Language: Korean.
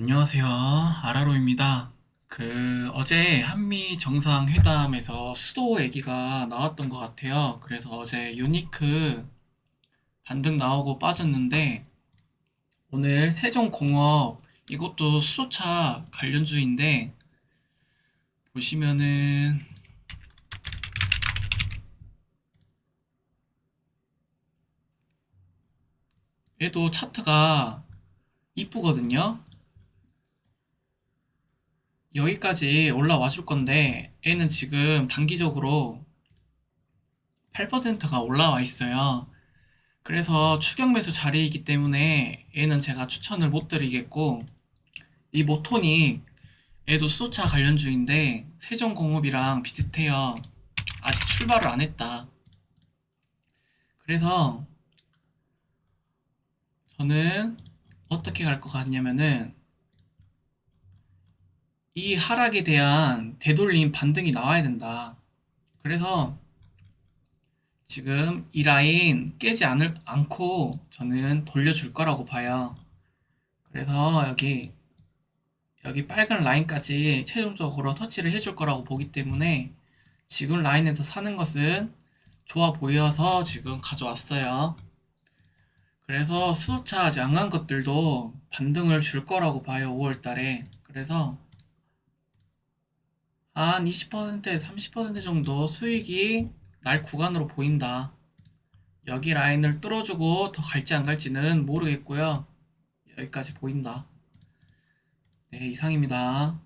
안녕하세요. 아라로입니다. 그, 어제 한미 정상회담에서 수도 얘기가 나왔던 것 같아요. 그래서 어제 유니크 반등 나오고 빠졌는데, 오늘 세종공업, 이것도 수소차 관련주인데, 보시면은, 얘도 차트가 이쁘거든요. 여기까지 올라와 줄 건데 얘는 지금 단기적으로 8%가 올라와 있어요. 그래서 추격 매수 자리이기 때문에 얘는 제가 추천을 못 드리겠고 이 모토닉 얘도 수소차 관련 주인데 세종공업이랑 비슷해요. 아직 출발을 안 했다. 그래서 저는 어떻게 갈 것 같냐면은 이 하락에 대한 되돌림 반등이 나와야 된다. 그래서 지금 이 라인 깨지 않을, 않고 저는 돌려줄 거라고 봐요. 그래서 여기, 여기 빨간 라인까지 최종적으로 터치를 해줄 거라고 보기 때문에 지금 라인에서 사는 것은 좋아 보여서 지금 가져왔어요. 그래서 수소차 양한 것들도 반등을 줄 거라고 봐요, 5월 달에. 그래서 한 20%에서 30% 정도 수익이 날 구간으로 보인다. 여기 라인을 뚫어주고 더 갈지 안 갈지는 모르겠고요. 여기까지 보인다. 네, 이상입니다.